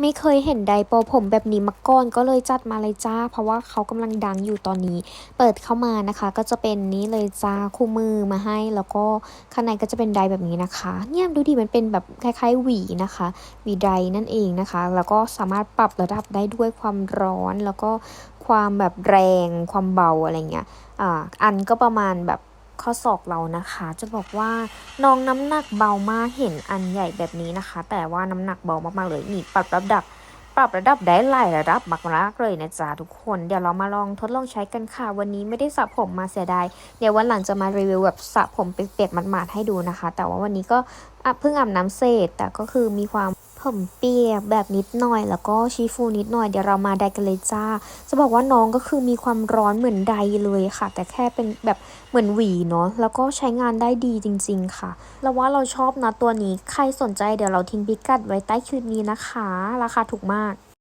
ไม่เคยเห็นไดโปรผมแบบนี้มาก่อนก็เลยจัดมาเลยจ้า เพราะว่าเขากำลังดังอยู่ตอนนี้ เปิดเข้ามานะคะ ก็จะเป็นนี้เลยจ้าคู่มือมาให้ แล้วก็ข้างในก็จะเป็นไดแบบนี้นะคะ เนี่ยดูดิมันเป็นแบบคล้ายๆหวีนะคะหวีไดนั่นเองนะคะ แล้วก็สามารถปรับระดับได้ด้วยความร้อนแล้วก็ความแบบแรงความเบาอะไรเงี้ยอ่าอันก็ประมาณแบบ ข้อศอกเรานะคะ จะบอกว่าน้องน้ำหนักเบามากเห็นอันใหญ่แบบนี้นะคะ แต่ว่าน้ำหนักเบามากๆเลยนี่ปรับระดับ ปรับระดับได้หลายระดับมากๆเลยนะจ๊ะทุกคนเดี๋ยวเรามาลองทดลองใช้กันค่ะ วันนี้ไม่ได้สระผมมาเสียดายเดี๋ยววันหลังจะมารีวิวแบบสระผมเปียกๆมาดๆให้ดูนะคะ แต่ว่าวันนี้ก็เพิ่งอาบน้ำเสร็จแต่ก็คือมีความ ผมเปียกแบบนิดหน่อย แล้วก็ชีฟูนิดหน่อยเดี๋ยวเรามาไดกันเลยจ้า จะบอกว่าน้องก็คือมีความร้อนเหมือนไดเลยค่ะ แต่แค่เป็นแบบเหมือนหวีเนาะแล้วก็ใช้งานได้ดีจริง ๆ ค่ะ แล้วว่าเราชอบนะตัวนี้ใครสนใจเดี๋ยวเราทิ้งพิกัดไว้ใต้คลิปนี้นะคะ ราคาถูกมาก